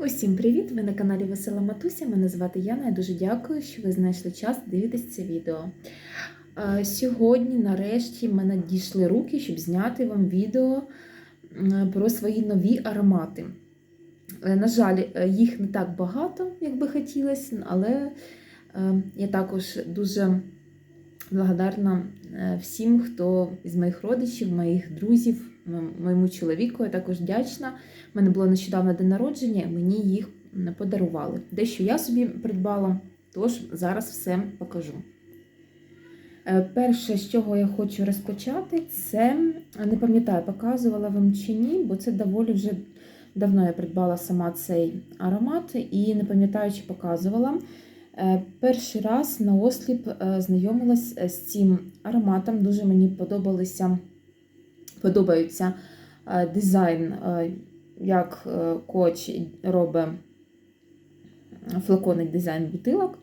Усім привіт! Ви на каналі Весела Матуся. Мене звати Яна. Я дуже дякую, що ви знайшли час дивитися це відео. Е, Сьогодні, нарешті, мене дійшли руки, щоб зняти вам відео про свої нові аромати. Е, На жаль, е, їх не так багато, як би хотілося, але я також дуже благодарна всім, хто з моїх родичів, моїх друзів, моєму чоловіку. Я також вдячна. У мене було нещодавно день народження, мені їх м, подарували. Дещо я собі придбала, тож зараз все покажу. Е, Перше, з чого я хочу розпочати, це не пам'ятаю, показувала вам чи ні, бо це доволі вже давно я придбала сама цей аромат і не пам'ятаю, чи показувала. Е, Перший раз на осліп е, знайомилась з цим ароматом. Дуже мені подобалися, подобаються е, дизайн, е, як е, коч робить флаконний дизайн бутилок.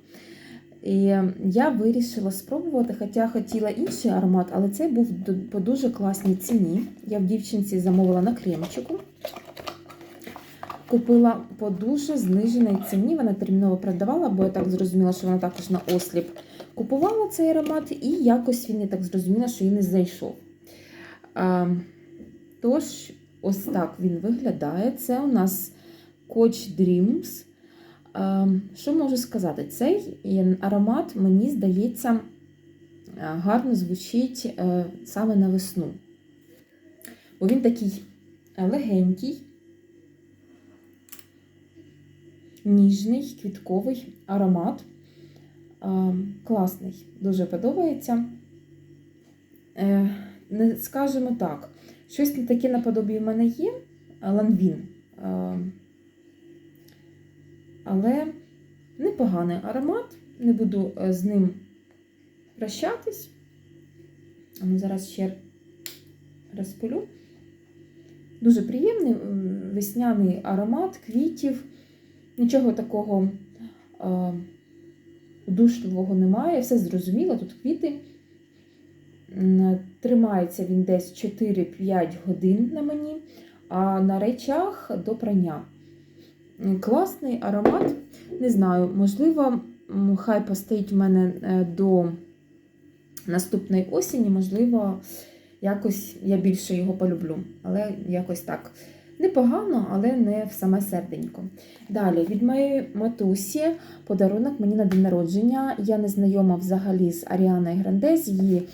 І я вирішила спробувати, хоча хотіла інший аромат, але цей був по дуже класній ціні. Я в дівчинці замовила на кремчику. Купила по дуже зниженій ціні. Вона терміново продавала, бо я так зрозуміла, що вона також на осліп купувала цей аромат, і якось він я так зрозуміла, що їй не зайшов. А, тож, ось так він виглядає. Це у нас Coach Dreams. А, що можу сказати? Цей аромат, мені здається, гарно звучить е, саме на весну. Бо він такий е, легенький. ніжний квітковий аромат. Е, Класний, дуже подобається. Не скажемо так, щось таке наподобі в мене є ланвін. Е, Але непоганий аромат, не буду е, з ним прощатись. А ну, Зараз ще розпилю. Дуже приємний весняний аромат квітів. Нічого такого е, удушливого немає, все зрозуміло, тут квіти. Тримається він десь 4-5 годин на мені, а на речах до прання. Класний аромат. Не знаю, можливо, хай постоїть у мене е, до наступної осені, можливо, якось я більше його полюблю. Але якось так. Непогано, але не в саме серденько. Далі, від моєї матусі подарунок мені на день народження. Я не знайома взагалі з Аріаною Гранде, з її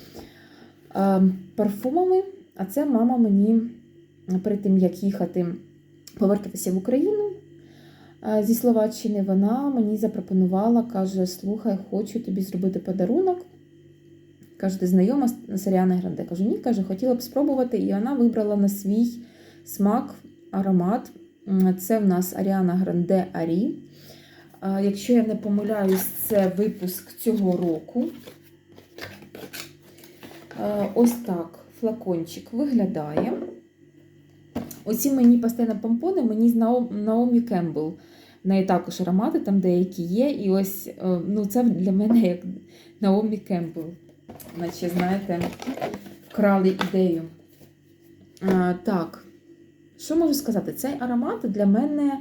парфумами. А це мама мені перед тим, як їхати повертатися в Україну е, зі Словаччини, вона мені запропонувала, каже: Слухай, хочу тобі зробити подарунок. Каже, ти знайома з- з Гранде? Кажу, ні, каже, хотіла б спробувати. І вона вибрала на свій смак, аромат. Це в нас Аріана Гранде Арі. Якщо я не помиляюсь, це випуск цього року. А, Ось так флакончик виглядає. Оці мені постійно помпони, мені з Нао- Наомі Кембл. В неї також аромати, там деякі є. І ось е, ну, це для мене як Наомі Кембл. Наче, знаєте, вкрали ідею. А, так, що можу сказати? Цей аромат для мене,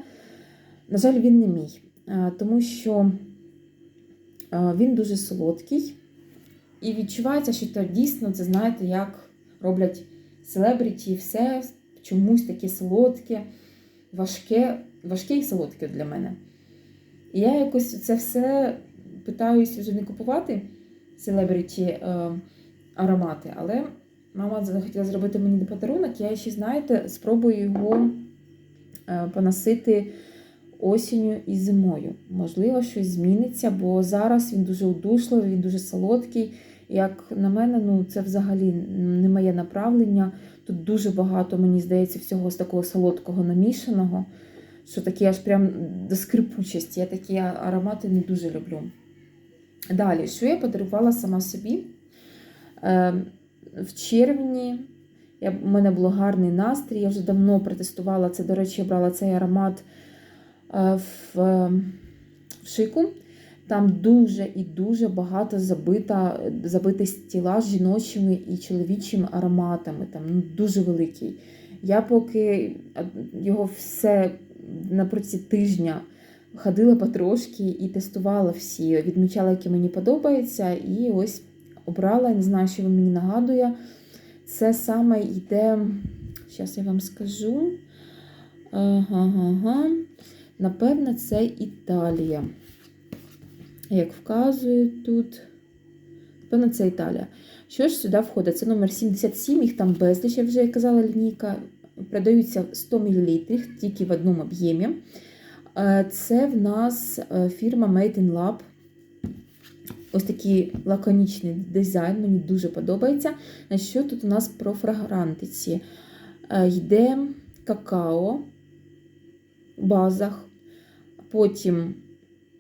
на жаль, він не мій, тому що він дуже солодкий. І відчувається, що це дійсно, це знаєте, як роблять селебріті, все чомусь таке солодке, важке, важке і солодке для мене. І я якось це все питаюся вже не купувати селебріті е, аромати, але мама захотіла зробити мені подарунок, я ще, знаєте, спробую його е, поносити осінню і зимою. Можливо, щось зміниться, бо зараз він дуже удушливий, він дуже солодкий. Як на мене, ну це взагалі не моє направлення. Тут дуже багато, мені здається, всього з такого солодкого намішаного, що таке аж прям до скрипучості. Я такі аромати не дуже люблю. Далі, що я подарувала сама собі? Е, в червні я, у мене був гарний настрій. Я вже давно протестувала це. До речі, я брала цей аромат е, в, е, в шику. Там дуже і дуже багато забита, забитий стілаж жіночими і чоловічими ароматами. Там ну, дуже великий. Я поки його все на протязі тижня ходила потрошки і тестувала всі, відмічала, які мені подобаються, і ось обрала, не знаю, що він мені нагадує. Це саме йде, зараз я вам скажу. Ага, ага. Напевно, це Італія. Як вказує тут. Напевно, це Італія. Що ж сюди входить? Це номер 77, їх там безліч, я вже казала, лінійка. Продаються 100 мл тільки в одному об'ємі. Е, Це в нас е, фірма Made in Lab. Ось такий лаконічний дизайн, мені дуже подобається. Що тут у нас про фрагрантиці? Е, Йде какао в базах, потім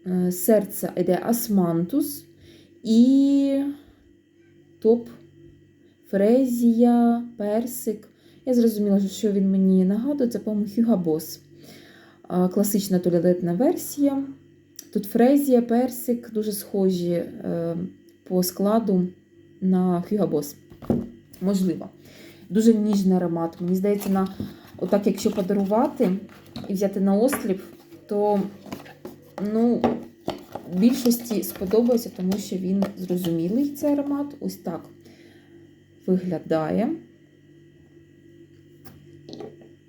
е, серце йде асмантус і топ фрезія, персик. Я зрозуміла, що він мені нагадує, це, по-моєму. А, Класична туалетна версія. Тут фрезія, персик дуже схожі е, по складу на Boss. Можливо. Дуже ніжний аромат. Мені здається, на, отак, якщо подарувати і взяти на осліп, то ну, більшості сподобається, тому що він зрозумілий цей аромат. Ось так виглядає.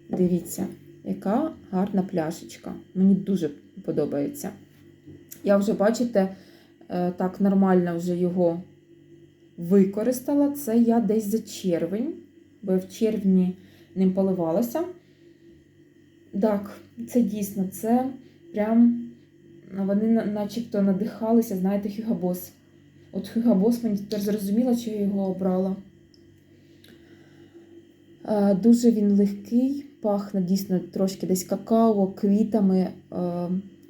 Дивіться, яка гарна пляшечка. Мені дуже подобається. Я вже, бачите, е, так нормально вже його використала. Це я десь за червень, бо я в червні ним поливалася. Так, це дійсно, це прям вони начебто надихалися, знаєте, Boss. От Boss мені тепер зрозуміла, що я його обрала. Е, Дуже він легкий, пахне дійсно трошки десь какао, квітами. Е,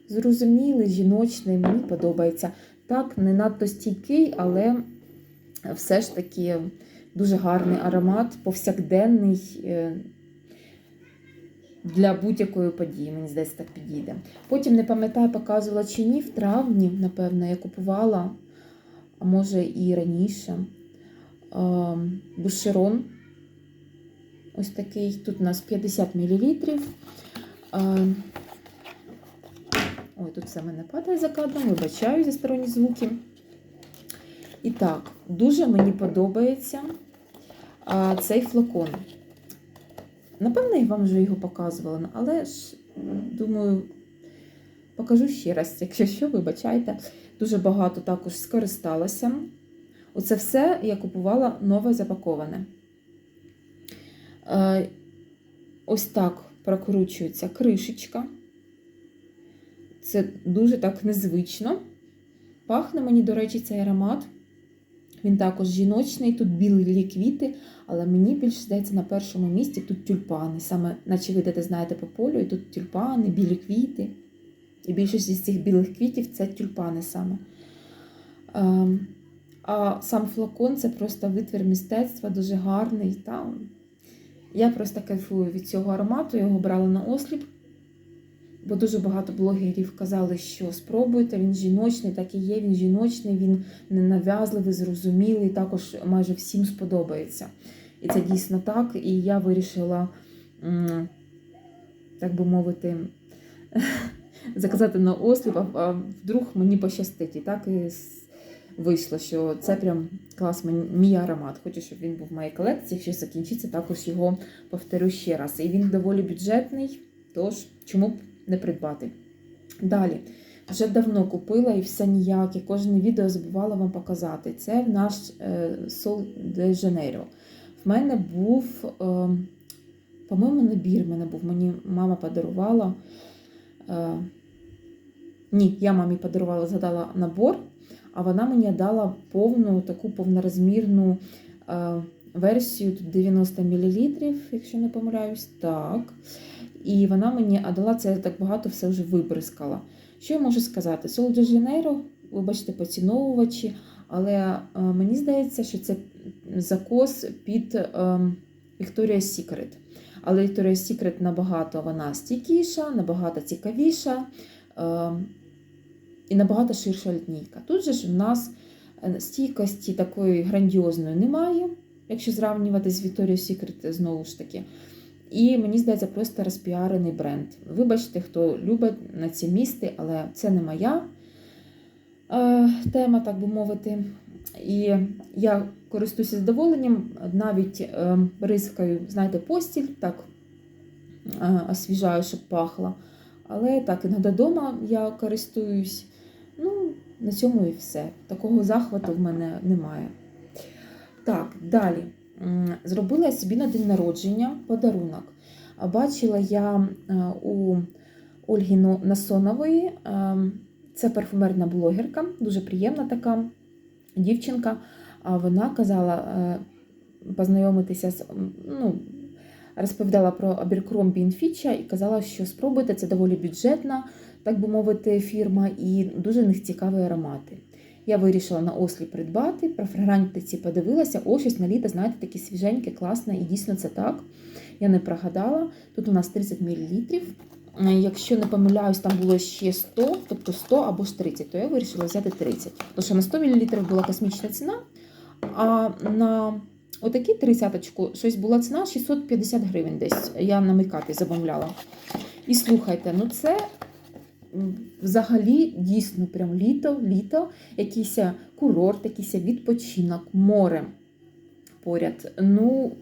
Зрозумілий, жіночний, мені подобається. Так, не надто стійкий, але все ж таки дуже гарний аромат, повсякденний е, для будь-якої події, мені здається, так підійде. Потім не пам'ятаю, показувала чи ні, в травні, напевно, я купувала, а може і раніше. е, Бушерон. Ось такий. Тут у нас 50 мл. Ой, тут все мене падає за кадром, вибачаю за сторонні звуки. І так, дуже мені подобається цей флакон. Напевно, я вам вже його показувала, але ж, думаю, покажу ще раз, якщо що, вибачайте. Дуже багато також скористалася. Оце все я купувала нове запаковане. Е, Ось так прокручується кришечка. Це дуже так незвично. Пахне мені, до речі, цей аромат. Він також жіночний, тут білі квіти, але мені більше здається на першому місці тут тюльпани. Саме, наче ви йдете, знаєте, по полю, і тут тюльпани, білі квіти. І більшість із цих білих квітів це тюльпани саме. Ем, А сам флакон це просто витвір мистецтва, дуже гарний. Та... Я просто кайфую від цього аромату, його брала на осліп. Бо дуже багато блогерів казали, що спробуйте, він жіночний, так і є, він жіночний, він ненав'язливий, зрозумілий, також майже всім сподобається. І це дійсно так. І я вирішила, так би мовити, заказати на осліп, а- вдруг мені пощастить. І так і вийшло, що це прям клас, мій аромат. Хочу, щоб він був в моїй колекції. Якщо закінчиться, також його повторю ще раз. І він доволі бюджетний, тож чому б не придбати. Далі. Вже давно купила і все ніяк, і кожне відео забувала вам показати. Це наш Сол де Жанейро. В мене був, е, по-моєму, набір мене був. Мені мама подарувала. Е, ні, я мамі подарувала, згадала набор, а вона мені дала повну таку повнорозмірну е, версію тут 90 мл, якщо не помиляюсь. Так. І вона мені дала це так багато все вже вибризкала. Що я можу сказати? Сол де ви бачите, поціновувачі, але е, мені здається, що це закос під е, Victoria's Secret. Але Victoria's Secret набагато вона стійкіша, набагато цікавіша е, і набагато ширша лінійка. Тут же ж в нас е, стійкості такої грандіозної немає, якщо зрівнювати з Victoria's Secret знову ж таки. І мені здається, просто розпіарений бренд. Вибачте, хто любить на ці місти, але це не моя е, тема, так би мовити. І я користуюся задоволенням, навіть е, рискаю, знаєте, постіль, так е, освіжаю, щоб пахло. Але так, іноді вдома я користуюсь. Ну, на цьому і все. Такого захвату в мене немає. Так, далі. Зробила собі на день народження подарунок. Бачила я е, у Ольги Насонової, е, це парфумерна блогерка, дуже приємна така дівчинка. А вона казала е, познайомитися з. Ну, розповідала про Abercrombie Fitch і казала, що спробуйте, це доволі бюджетна, так би мовити, фірма, і дуже них цікаві аромати. Я вирішила на ослі придбати, про фрагрантиці подивилася, о, щось на літо, знаєте, таке свіженьке, класне, і дійсно це так. Я не прогадала. Тут у нас 30 мл. Е, Якщо не помиляюсь, там було ще 100, тобто 100 або ж 30, то я вирішила взяти 30. Тому що на 100 мл була космічна ціна, а на отакі тридцяточку щось була ціна 650 гривень десь. Я на мейкапі замовляла. І слухайте, ну це взагалі дійсно прям літо, літо, якийсь курорт, якийсь відпочинок, море поряд. Ну,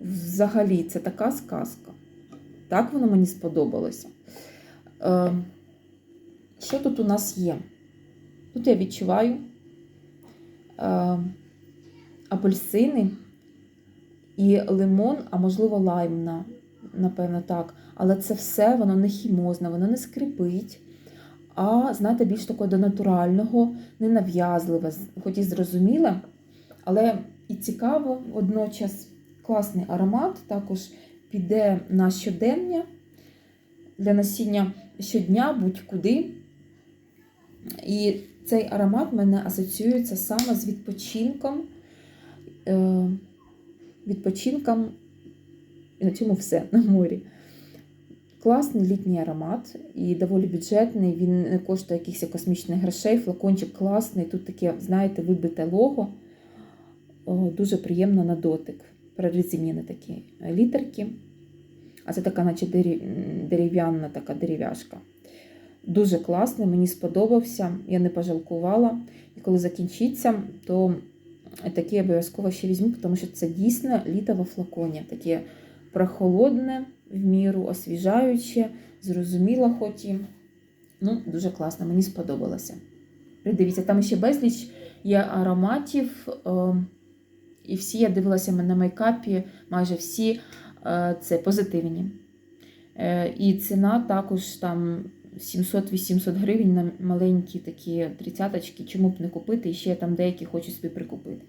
взагалі, це така сказка. Так воно мені сподобалося. Е, що тут у нас є? Тут я відчуваю е, апельсини і лимон, а можливо, лаймна, напевно, так. Але це все воно не хімозне, воно не скрипить. А, знаєте, більш такого до натурального, ненав'язливе, хоч і зрозуміле, але і цікаво водночас. Класний аромат, також піде на щодення для носіння щодня, будь-куди. І цей аромат в мене асоціюється саме з відпочинком. Е, відпочинком, і на цьому все на морі. Класний літній аромат і доволі бюджетний. Він не коштує якихось космічних грошей. Флакончик класний. Тут таке, знаєте, вибите лого. О, дуже приємно на дотик. Прорезинені такі літерки. А це така, наче дерев'яна така дерев'яшка. Дуже класний, мені сподобався, я не пожалкувала. І коли закінчиться, то таке обов'язково ще візьму, тому що це дійсно літо во флаконі. Таке прохолодне, в міру освіжаюче, зрозуміло хоч і. Ну, дуже класно, мені сподобалося. Придивіться, там ще безліч є ароматів. е, І всі я дивилася на мейкапі, майже всі е, це позитивні. Е, І ціна також там 700-800 гривень на маленькі такі тридцяточки. Чому б не купити? І ще там деякі хочу собі прикупити.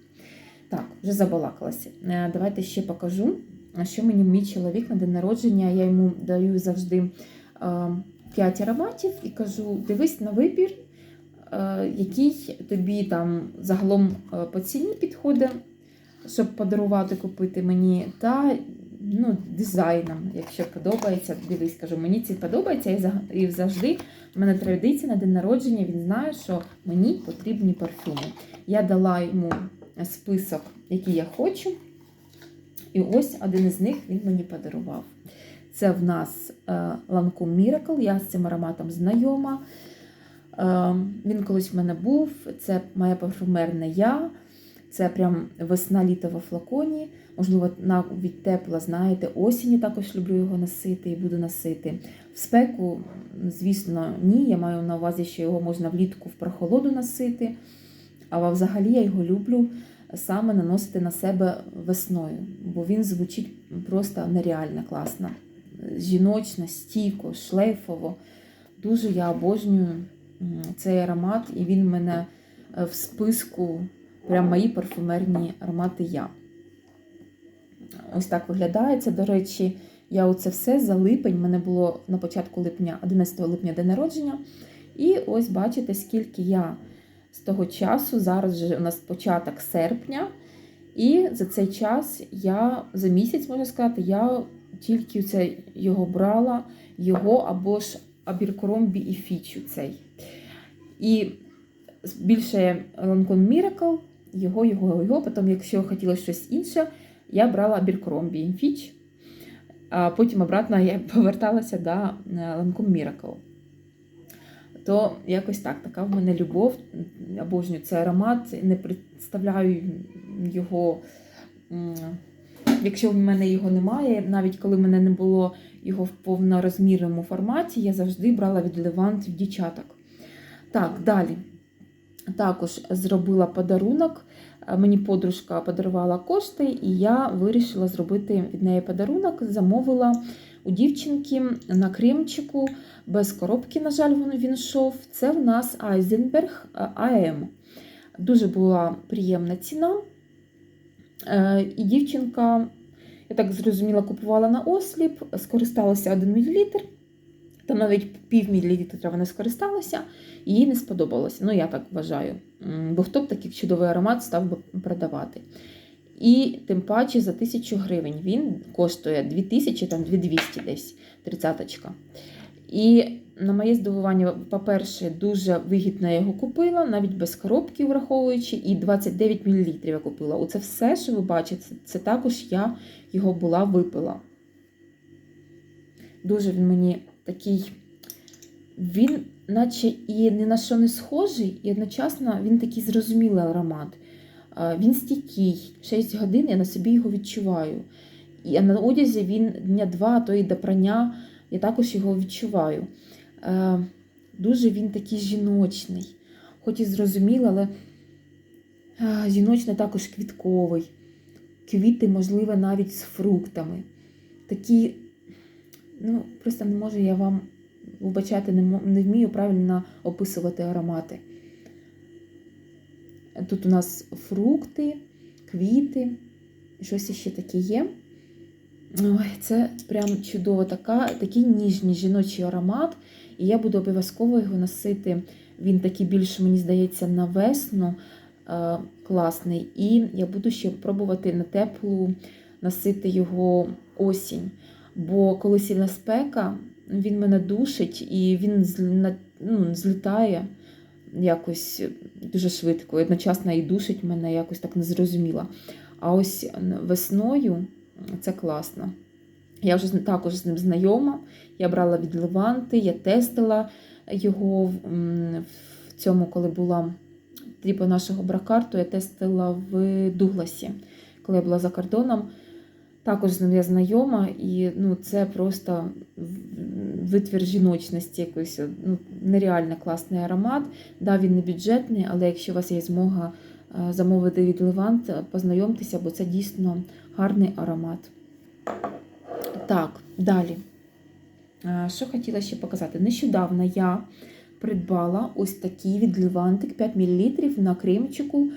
Так, вже забалакалася. Е, Давайте ще покажу, що мені мій чоловік на день народження. Я йому даю завжди 5 ароматів і кажу: дивись на вибір, який тобі там загалом по ціні підходить, щоб подарувати, купити мені, та ну, дизайном, якщо подобається, дивись, кажу, мені це подобається, і завжди в мене традиція на день народження, він знає, що мені потрібні парфюми. Я дала йому список, який я хочу. І ось один із них він мені подарував. Це в нас е, Lancome Miracle, я з цим ароматом знайома. Е, Він колись в мене був, це моя парфумерна я. Це прям весна-літо во флаконі. Можливо, навіть тепла, знаєте, осінні також люблю його носити і буду носити. В спеку, звісно, ні. Я маю на увазі, що його можна влітку в прохолоду носити. А взагалі я його люблю саме наносити на себе весною, бо він звучить просто нереально класно. Жіночно, стійко, шлейфово. Дуже я обожнюю цей аромат, і він в мене е, в списку прям мої парфумерні аромати я. Ось так виглядає це. До речі, я оце все за липень. Мене було на початку липня, 11 липня день народження. І ось бачите, скільки я з того часу, зараз вже у нас початок серпня. І за цей час я за місяць, можна сказати, я тільки це його брала, його або ж Абіркромбі і Фічу цей. І більше Lancome Miracle, його, його, його. Потім, якщо хотіла щось інше, я брала Abercrombie Fitch. а потім обратно я поверталася до е, Lancome Miracle. То якось так, така в мене любов. Обожнюю цей аромат, не представляю його. Якщо в мене його немає, навіть коли в мене не було його в повнорозмірному форматі, я завжди брала від в дівчаток. Так, далі. Також зробила подарунок. Мені подружка подарувала кошти, і я вирішила зробити від неї подарунок. Замовила у дівчинки на кремчику без коробки, на жаль, він йшов. Це в нас Айзенберг АМ. Дуже була приємна ціна. Е, І дівчинка, я так зрозуміла, купувала на осліп, скористалася 1 мл. Там навіть пів мілілітра вона скористалася, і їй не сподобалося. Ну, я так вважаю. Бо хто б такий чудовий аромат став би продавати. І тим паче за 1000 гривень він коштує 2000, там 2200 десь, тридцяточка. І на моє здивування, по-перше, дуже вигідно я його купила, навіть без коробки враховуючи, і 29 мл я купила. Оце все, що ви бачите, це, також я його була випила. Дуже він мені такий. Він, наче і ні на що не схожий, і одночасно він такий зрозумілий аромат. Він стійкий, 6 годин я на собі його відчуваю. І на одязі він дня два, то і до прання я також його відчуваю. Е, Дуже він такий жіночний, хоч і зрозумілий, але е, жіночний також квітковий. Квіти, можливо, навіть з фруктами. Такі, ну, просто не можу я вам вибачати, не вмію правильно описувати аромати. Тут у нас фрукти, квіти, щось ще таке є. Ой, це прям чудово така, такий ніжний жіночий аромат. І я буду обов'язково його носити. Він такий більше, мені здається, на весну е, класний. І я буду ще пробувати на теплу носити його осінь. Бо коли сильна спека, він мене душить і він ну, злітає якось дуже швидко. Одночасно і душить мене якось так незрозуміло. А ось весною це класно. Я вже також з ним знайома. Я брала від Леванти, я тестила його в- цьому, коли була типу нашого бракарту, я тестила в Дугласі, коли я була за кордоном. Також з ним я знайома, і ну, це просто витвір жіночності якийсь ну, нереально класний аромат. Да, він не бюджетний, але якщо у вас є змога е, замовити від Левант, познайомтеся, бо це дійсно гарний аромат. Так, далі. Е, Що хотіла ще показати? Нещодавно я придбала ось такий від Левантик 5 мл на кремчику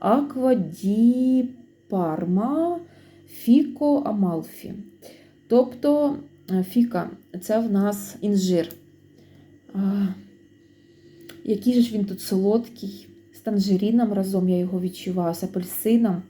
di Parma Fico Amalfi. Тобто е, фіка це в нас інжир. А, який же ж він тут солодкий, з танжеріном разом я його відчуваю, з апельсином.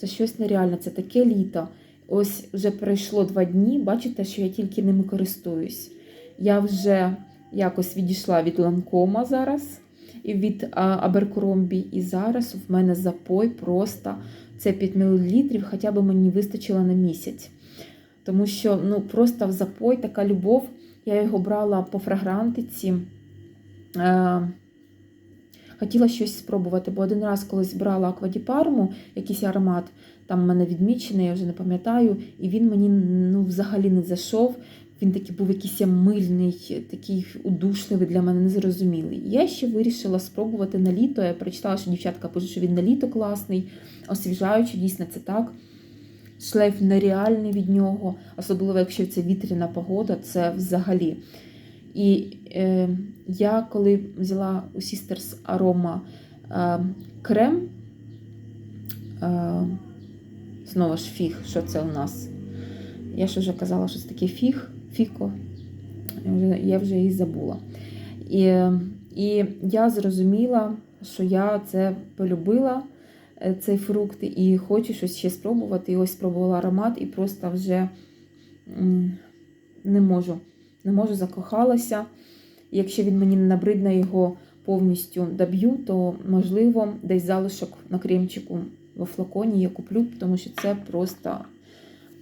Це щось нереальне, це таке літо. Ось вже пройшло два дні, бачите, що я тільки ними користуюсь. Я вже якось відійшла від ланкома зараз і від Аберкромбі. І зараз в мене запой просто це 5 мл, хоча б мені вистачило на місяць. Тому що ну, просто в запой така любов. Я його брала по фрагрантиці. Хотіла щось спробувати, бо один раз колись брала аквадіпарму, якийсь аромат, там в мене відмічений, я вже не пам'ятаю, і він мені ну, взагалі не зайшов. Він такий був якийсь мильний, такий удушливий для мене незрозумілий. Я ще вирішила спробувати на літо. Я прочитала, що дівчатка пишуть, що він на літо класний, освіжаючий, дійсно це так. Шлейф нереальний від нього, особливо якщо це вітряна погода, це взагалі. І е, я коли взяла у Sisters Aroma е, крем, е, знову ж фіг, що це у нас? Я ж вже казала, що це такий фіг, фіко. Я вже, я вже її забула. І, і я зрозуміла, що я це полюбила, е, цей фрукт, і хочу щось ще спробувати. І ось спробувала аромат, і просто вже не можу. Не можу, закохалася. Якщо він мені не набридне його повністю доб'ю, то можливо десь залишок на кремчику во флаконі я куплю, тому що це просто,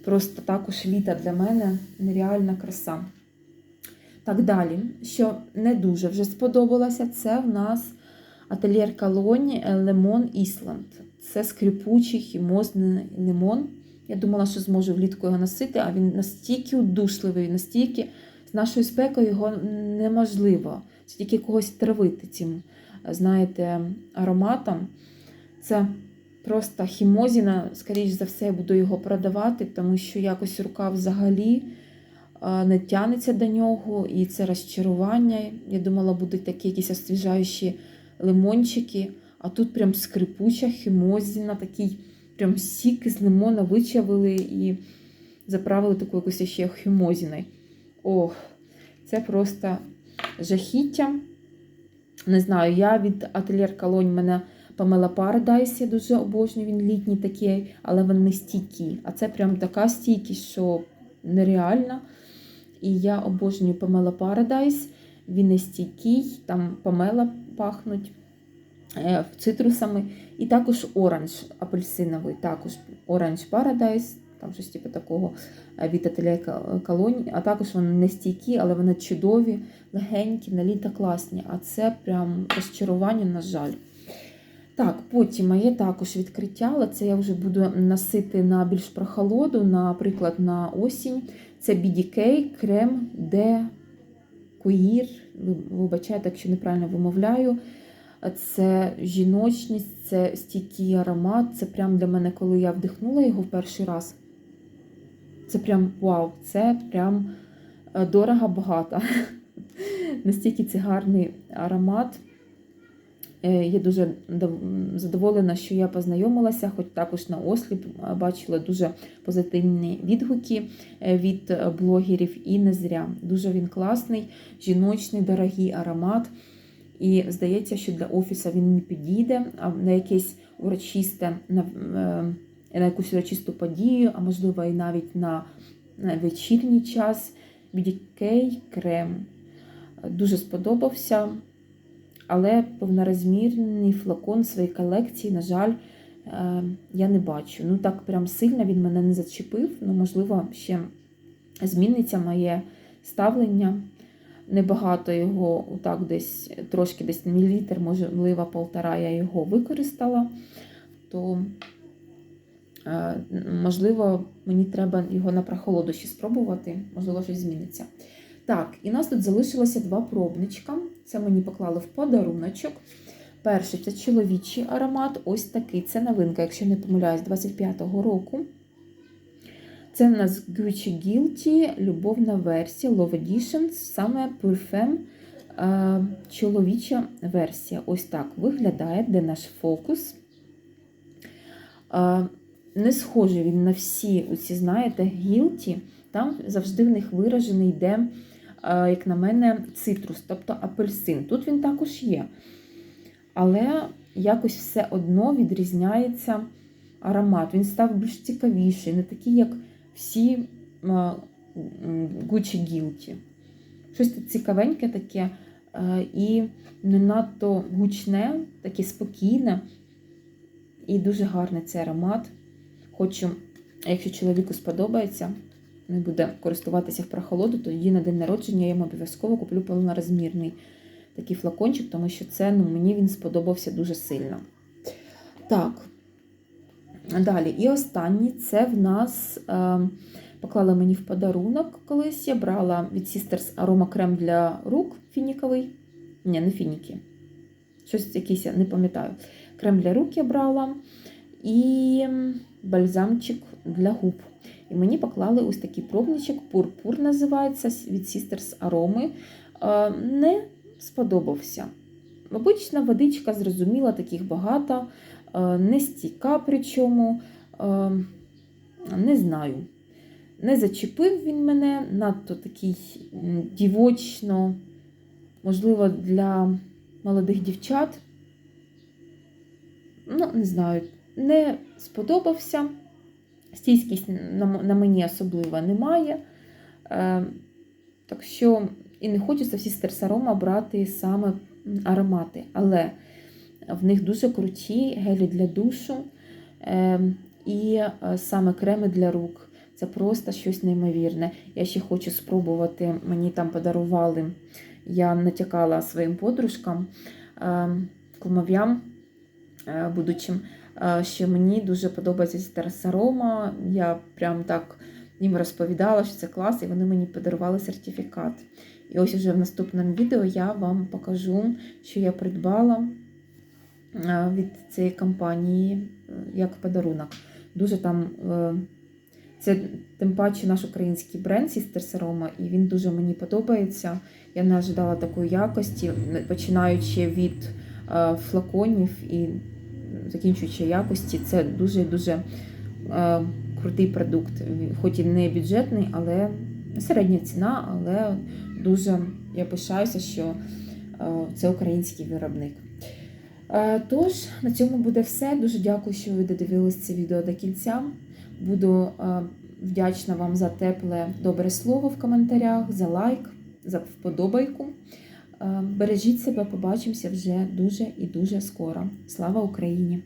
просто також літа для мене нереальна краса. Так далі, що не дуже вже сподобалося, це в нас ательєр Колоні Лемон Ісланд. Це скрипучий хімозний лимон. Я думала, що зможу влітку його носити, а він настільки удушливий, настільки з нашою спекою його неможливо. Це тільки когось травити цим, знаєте, ароматом. Це просто хімозіна, скоріш за все, я буду його продавати, тому що якось рука взагалі не тянеться до нього, і це розчарування. Я думала, будуть такі якісь освіжаючі лимончики, а тут прям скрипуча хімозіна, такий прям сік із лимона вичавили і заправили таку якусь ще хімозіною. Ох, це просто жахіття. Не знаю, я від Ательєр Колонь мене Памела Paradise, я дуже обожнюю, він літній такий, але він не стійкий. А це прям така стійкість, що нереальна. І я обожнюю Памела Paradise, він не стійкий, там Памела пахнуть е, цитрусами. І також оранж апельсиновий, також оранж Paradise, там щось типу такого е, від Ательєр Колонь. А також вони не стійкі, але вони чудові, легенькі, на літо класні. А це прям розчарування, на жаль. Так, потім є також відкриття, але це я вже буду носити на більш прохолоду, наприклад, на осінь. Це BDK крем де Queer. Вибачайте, якщо неправильно вимовляю. Це жіночність, це стійкий аромат. Це прям для мене, коли я вдихнула його в перший раз. Це прям вау, це прям е, дорого багато. Настільки це гарний аромат. Е, Я дуже задоволена, що я познайомилася, хоч також на осліп бачила дуже позитивні відгуки е, від блогерів і не зря. Дуже він класний, жіночний, дорогий аромат. І здається, що для офісу він не підійде, а на якесь урочисте, на, якусь урочисту подію, а можливо, і навіть на вечірній час. BDK крем дуже сподобався. Але повнорозмірний флакон своєї колекції, на жаль, я не бачу. Ну, так прям сильно він мене не зачепив. Ну, можливо, ще зміниться моє ставлення. Небагато його, так, десь трошки десь мілілітр, можливо, полтора я його використала, то, можливо, мені треба його на прохолоду ще спробувати, можливо, щось зміниться. Так, і нас тут залишилося два пробничка. Це мені поклали в подаруночок. Перший це чоловічий аромат, ось такий. Це новинка, якщо не помиляюсь, 25-го року. Це в нас Gucci Guilty, любовна версія, Love Edition, саме Parfum чоловіча версія. Ось так виглядає, де наш фокус. Не схожий він на всі, оці, знаєте, гілті. Там завжди в них виражений йде як на мене, цитрус, тобто апельсин. Тут він також є. Але якось все одно відрізняється аромат. Він став більш цікавіший, не такий, як всі Gucci Guilty. Щось цікавеньке таке і не надто гучне, таке спокійне. І дуже гарний цей аромат. Хочу, якщо чоловіку сподобається, не буде користуватися в прохолоду, тоді на день народження я йому обов'язково куплю повнорозмірний такий флакончик, тому що це ну, мені він сподобався дуже сильно. Так, далі. І останній це в нас е, поклали мені в подарунок колись. Я брала від Sisters арома крем для рук фініковий. Ні, не фініки. Щось якийсь, не пам'ятаю. Крем для рук я брала. І бальзамчик для губ. І мені поклали ось такий пробничок, пурпур називається від Sisters Ароми. Не сподобався. Обична водичка, зрозуміла, таких багато, не стійка, причому, не знаю. Не зачепив він мене, надто такий дівочно, можливо, для молодих дівчат. Ну, не знаю, не сподобався. Стійкість на мені особливо немає. Е, так що, і не хочеться всі стерсарома брати саме аромати. Але в них дуже круті гелі для душу е, і е, саме креми для рук. Це просто щось неймовірне. Я ще хочу спробувати. Мені там подарували. Я натякала своїм подружкам, е, кумов'ям будучим, що мені дуже подобається терасарома. Я прям так їм розповідала, що це клас, і вони мені подарували сертифікат. І ось уже в наступному відео я вам покажу, що я придбала е, від цієї компанії е, як подарунок. Дуже там. е, Це тим паче наш український бренд Sister Saroma, і він дуже мені подобається. Я не ожидала такої якості, починаючи від е, флаконів і закінчуючи якості. Це дуже дуже е, крутий продукт. Хоч і не бюджетний, але середня ціна, але дуже я пишаюся, що е, це український виробник. Е, Тож, на цьому буде все. Дуже дякую, що ви додивились це відео до кінця. Буду вдячна вам за тепле добре слово в коментарях, за лайк, за вподобайку. Е, Бережіть себе, побачимося вже дуже і дуже скоро. Слава Україні!